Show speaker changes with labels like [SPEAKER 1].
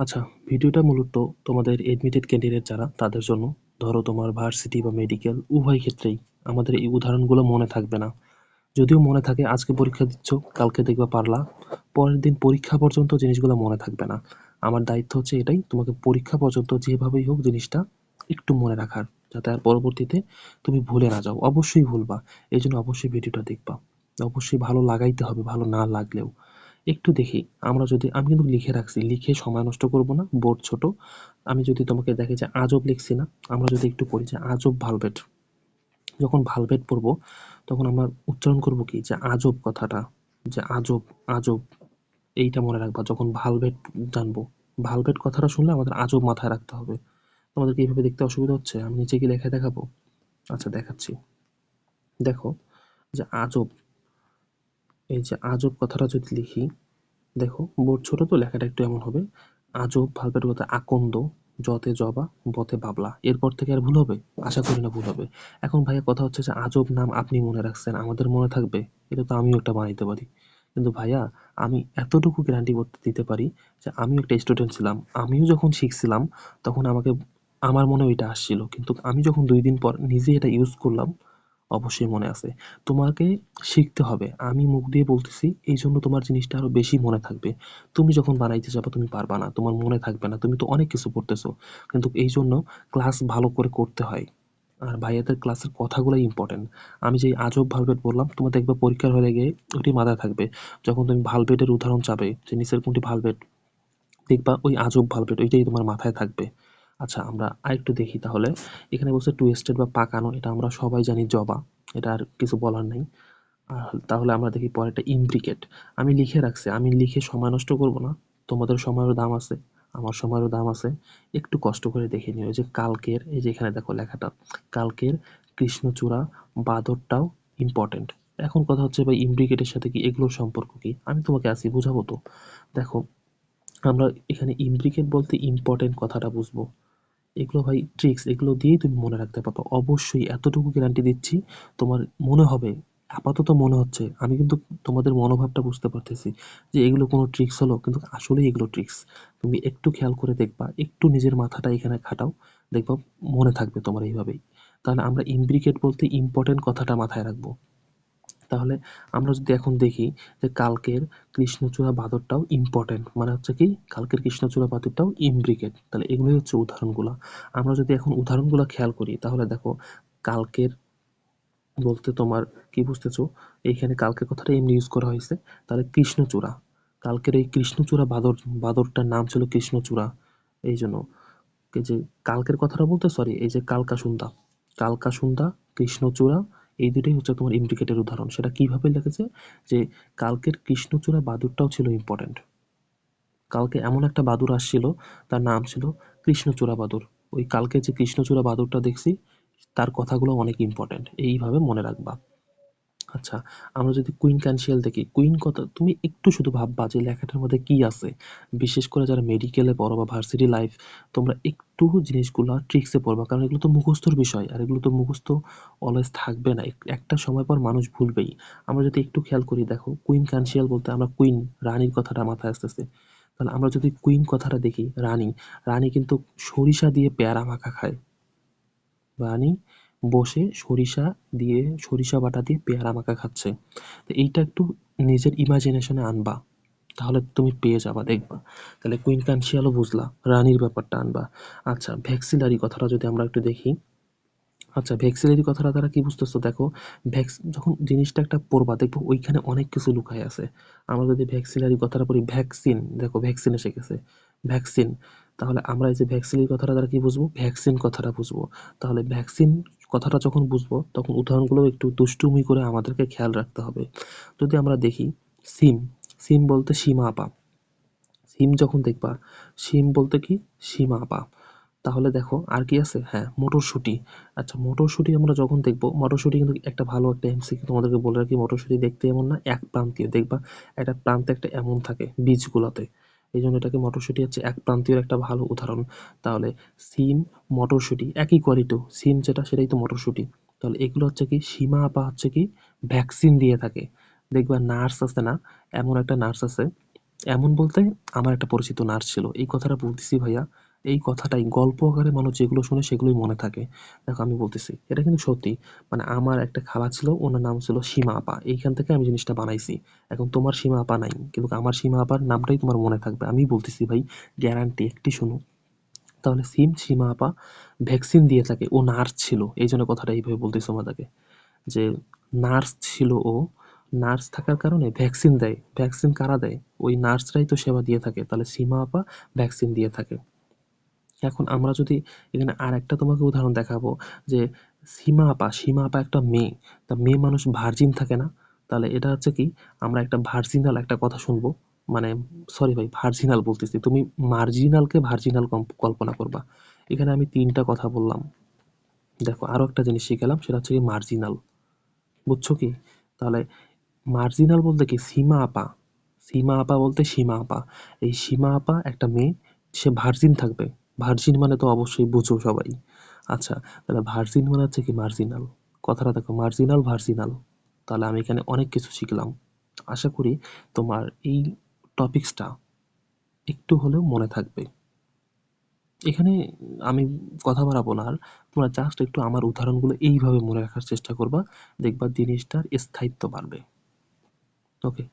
[SPEAKER 1] আচ্ছা ভিডিওটা মূলত তোমাদের এডমিটেড ক্যান্ডিডেট যারা, তাদের জন্য ধরো তোমার ভার্সিটি বা মেডিকেল উভয় ক্ষেত্রেই আমাদের এই উদাহরণগুলো মনে থাকবে না। যদিও মনে থাকে আজকে পরীক্ষা দিচ্ছ, কালকে দেখবা পারলা, পরের দিন পরীক্ষা পর্যন্ত জিনিসগুলো মনে থাকবে না। আমার দায়িত্ব হচ্ছে এটাই, তোমাকে পরীক্ষা পর্যন্ত যেভাবেই হোক জিনিসটা একটু মনে রাখার, যাতে আর পরবর্তীতে তুমি ভুলে না যাও। অবশ্যই ভুলবা, এই জন্য অবশ্যই ভিডিওটা দেখবা। অবশ্যই ভালো লাগাইতে হবে, ভালো না লাগলেও। একটু দেখি, আমরা যদি, আমি কিন্তু লিখে রাখছি, লিখে সময় নষ্ট করব না, বোর্ড ছোট। আমি যদি তোমাকে দেখে যে আজব লিখছি না, আমরা যদি একটু পড়ি যে আজব ভালভেট। যখন ভালভেট পড়ব, তখন আমরা উচ্চারণ করব কি? যে আজব কথাটা, যে আজব আজব, এইটা মনে রাখবা, যখন ভালভেট জানব। ভালভেট কথাটা শুনলে আমাদের আজব মাথায় রাখতে হবে। তোমাদেরকে এইভাবে দেখতে অসুবিধা হচ্ছে? আমি নিচে কি লেখা দেখাবো? আচ্ছা দেখাচ্ছি। দেখো, যে আজব এই যে আজব কথাটা যদি লিখি, দেখো বোর্ড ছোট তো লেখাটা একটু এমন হবে, আজব ভালভেট কথা, আকন্দ জতে জবা, বতে বাবলা, এরপর থেকে আর ভুল হবে? আশা করি না ভুল হবে। এখন ভাইয়া কথা হচ্ছে যে আজব নাম আপনি মনে রাখছেন, আমাদের মনে থাকবে, এটা তো আমিও একটা বানাইতে পারি। কিন্তু ভাইয়া, আমি এতটুকু গ্যারান্টি করতে দিতে পারি যে আমিও একটা স্টুডেন্ট ছিলাম, আমিও যখন শিখছিলাম, তখন আমাকে, আমার মনে ওইটা আসছিল। কিন্তু আমি যখন দুই দিন পর নিজে এটা ইউজ করলাম অবশ্যই মনে আছে। তোমাকে শিখতে হবে। আমি মুখ দিয়ে বলতেছি এই জন্য তোমার জিনিসটা আরও বেশি মনে থাকবে। তুমি যখন বানাইতে যাবে, তুমি পারবা না। তোমার মনে থাকবে না। তুমি তো অনেক কিছু পড়তেছো কিন্তু এই জন্য ক্লাস ভালো করে করতে হয়। আর ভাইয়াদের ক্লাসের কথাগুলোই ইম্পর্টেন্ট আমি যে আজব ভালভেট বললাম, তোমার দেখবে পরীক্ষার হলে গিয়ে ওটি মাথায় থাকবে। যখন তুমি ভালভেটের উদাহরণ চাবে, যে নিচের কোনটি ভালভেট, দেখবা ওই আজব ভালভেট, ওইটাই তোমার মাথায় থাকবে। আচ্ছা আমরা আরেকটু দেখি তাহলে। এখানে বলছে টুয়েস্টেড বা পাকানো, এটা আমরা সবাই জানি জবা, এটা আর কিছু বলার নেই। তাহলে আমরা দেখি পরেরটা ইমব্রিকেট আমি লিখে রাখছি, আমি লিখে সময় নষ্ট করব না, তোমাদের সময়েরও দাম আছে, আমার সময়েরও দাম আছে। একটু কষ্ট করে দেখে নিও যে কালকের, এই যে এখানে দেখো লেখাটা, কালকের কৃষ্ণচূড়া বাদরটাও ইম্পর্টেন্ট এখন কথা হচ্ছে ভাই ইমব্রিকেটের সাথে কি এগুলোর সম্পর্ক কি? আমি তোমাকে আসি বুঝাবো তো। দেখো, আমরা এখানে ইমব্রিকেট বলতে ইম্পর্টেন্ট কথাটা বুঝব। এগুলো ভাই ট্রিক্স এগুলো দিয়েই তুমি মনে রাখতে পারবে অবশ্যই এতটুকু গ্যারান্টি দিচ্ছি, তোমার মনে হবে, আপাতত মনে হচ্ছে, আমি কিন্তু তোমাদের মনোভাবটা বুঝতে পারতেছি যে এগুলো কোনো ট্রিক্স হলো, কিন্তু আসলেই এগুলো ট্রিক্স তুমি একটু খেয়াল করে দেখবা, একটু নিজের মাথাটা এখানে খাটাও, দেখবা মনে থাকবে তোমার এইভাবেই। তাহলে আমরা ইমব্রিকেট বলতে ইম্পর্টেন্ট কথাটা মাথায় রাখব। তাহলে আমরা যদি এখন দেখি যে কালকের কৃষ্ণচূড়া বাদরটাও ইম্পর্টেন্ট মানে হচ্ছে কি কালকের কৃষ্ণচূড়া বাদরটাও ইমব্রিকেট তাহলে এগুলোই হচ্ছে উদাহরণগুলো। আমরা যদি এখন উদাহরণগুলো খেয়াল করি, তাহলে দেখো কালকের বলতে তোমার কি বুঝতেছো? এইখানে কালকের কথাটা এমনি ইউজ করা হয়েছে, তাহলে কৃষ্ণচূড়া। কালকের এই কৃষ্ণচূড়া বাদর, বাদরটার নাম ছিল কৃষ্ণচূড়া। এই জন্য যে কালকের কথাটা বলতে সরি এই যে কালকাসুন্দা। কালকাসুন্দা, কৃষ্ণচূড়া এই দুটোই হচ্ছে তোমার ইমপ্লিকেটের উদাহরণ। সেটা কীভাবে লিখেছে? যে কালকের কৃষ্ণচূড়া বাদুরটাও ছিল ইম্পর্টেন্ট কালকে এমন একটা বাদুর আসছিল, তার নাম ছিল কৃষ্ণচূড়া বাদুর। ওই কালকে যে কৃষ্ণচূড়া বাদুরটা দেখছি, তার কথাগুলো অনেক ইম্পর্টেন্ট এইভাবে মনে রাখবা। আচ্ছা আমরা যদি কুইন ক্যানসিয়াল দেখি কুইন কথা, তুমি একটু শুধু ভাববা যে লেখাটার মধ্যে কি আছে? বিশেষ করে যারা মেডিকেলে পড়ো বা ভার্সিটি লাইফ তোমরা একটু জিনিসগুলো ট্রিক্সে পড়বা, কারণ এগুলো তো মুখস্থর বিষয়, আর এগুলো তো মুখস্থ অলওয়েজ থাকবে না। একটা সময় পর মানুষ ভুলবেই। আমরা যদি একটু খেয়াল করি, দেখো কুইন ক্যানসিয়াল বলতে আমরা কুইন রানীর কথাটা মাথায় আসতেছে। তাহলে আমরা যদি কুইন কথাটা দেখি, রানী রানী কিন্তু সরিষা দিয়ে পেয়ারা মাখা খায়। রানী বসে সরিষা দিয়ে, সরিষা বাটা দিয়ে পেয়ারা মাখা খাচ্ছে। তো এইটা একটু নিজের ইমাজিনেশনে আনবা। তাহলে তুমি পেয়ে যাবা, দেখবা। তাহলে কুইন কানসিয়ালও বুঝলা, রানীর ব্যাপারটা আনবা। আচ্ছা ভ্যাক্সিলারি কথাটা যদি আমরা একটু দেখি। আচ্ছা ভ্যাক্সিলারি কথাটা তারা কি বুঝতেছো? দেখো ভ্যাক্স যখন জিনিসটা একটা পড়বা দেখব ওইখানে অনেক কিছু লুকায় আছে। আমরা যদি ভ্যাক্সিলারি কথাটা পড়ি ভ্যাকসিন দেখো ভ্যাকসিন এসে গেছে। ভ্যাকসিন তাহলে আমরা এই যে ভ্যাক্সিলারি কথাটা দ্বারা কি বুঝব? ভ্যাকসিন কথাটা বুঝব। তাহলে ভ্যাকসিন কথাটা যখন বুঝব, তখন উদাহরণগুলো একটু দুষ্টুমি করে আমাদেরকে খেয়াল রাখতে হবে। যদি আমরা দেখি, সিম সিম বলতে সীমা আপা। সিম যখন দেখবা, সিম বলতে কি? সীমা আপা। তাহলে দেখো, আর কি আছে? হ্যাঁ মটরশুঁটি। আচ্ছা মটরশুঁটি আমরা যখন দেখব, মটরশুঁটি কিন্তু একটা ভালো একটা এমসিকিউ তোমাদেরকে বলে রাখি, মটরশুঁটি দেখতে এমন না, এক প্রান্তীয়। দেখবা, একটা প্রান্তে একটা এমন থাকে, বীজগুলোতে। এই জন্য এটাকে মটরশুঁটি হচ্ছে এক প্রান্তীয় একটা ভালো উদাহরণ। তাহলে সিম, মটরশুঁটি, একই কোয়ালিটিও সিম যেটা সেটাই তো মটরশুঁটি। তাহলে এগুলো হচ্ছে কি, সীমা আপা হচ্ছে কি ভ্যাকসিন দিয়ে থাকে। দেখবা নার্স আছে না, এমন একটা নার্স আছে, এমন বলতে আমার একটা পরিচিত নার্স ছিল। এই কথাটা বলতেছি ভাইয়া এই কথাটাই গল্প আকারে মানুষ যেগুলো শুনে সেগুলোই মনে থাকে। দেখো আমি বলতেছি, এটা কিন্তু সত্যি। মানে আমার একটা খালা ছিল, ওনার নাম ছিল সীমা আপা। এইখান থেকে আমি জিনিসটা বানাইছি। এখন তোমার সীমা আপা নাই, কিন্তু আমার সীমা আপার নামটাই তোমার মনে থাকবে। আমি বলতেছি, ভাই গ্যারান্টি একটি শুনো। তাহলে সিম সীমা আপা ভ্যাকসিন দিয়ে থাকে, ও নার্স ছিল। এই জন্য কথাটা এইভাবে বলতেছি তোমাদেরকে। যে নার্স ছিল ও নার্স থাকার কারণে ভ্যাকসিন দেয়। ভ্যাকসিন কারা দেয়? ওই নার্সরাই তো সেবা দিয়ে থাকে। তাহলে সীমা আপা ভ্যাকসিন দিয়ে থাকে। এখন আমরা যদি এখানে আর একটা তোমাকে উদাহরণ দেখাবো যে সীমা আপা সীমা আপা একটা মেয়ে, তা মেয়ে মানুষ ভার্জিন থাকে না? তাহলে এটা হচ্ছে কি? আমরা একটা ভার্জিনাল একটা কথা শুনব। মানে সরি ভাই ভার্জিনাল বলতেছি। তুমি মার্জিনালকে ভার্জিনাল কল্পনা করবা। এখানে আমি তিনটা কথা বললাম। দেখো, আরও একটা জিনিস শিখালাম, সেটা হচ্ছে কি মার্জিনাল বুঝছ কি? তাহলে মার্জিনাল বলতে কি? সীমা আপা সীমা আপা বলতে সীমা আপা এই সীমা আপা একটা মেয়ে, সে ভার্জিন থাকবে। ভার্জিন মানে তো অবশ্যই বুঝো সবাই। আচ্ছা তাহলে ভার্জিন মানে হচ্ছে কি মার্জিনাল কথাটা দেখো মার্জিনাল ভার্জিনাল তাহলে আমি এখানে অনেক কিছু শিখলাম। আশা করি তোমার এই টপিকসটা একটু হলেও মনে থাকবে। এখানে আমি কথা বাড়াবো না আর, তোমরা জাস্ট একটু আমার উদাহরণগুলো এইভাবে মনে রাখার চেষ্টা করবা, দেখবা জিনিসটার স্থায়িত্ব বাড়বে। ওকে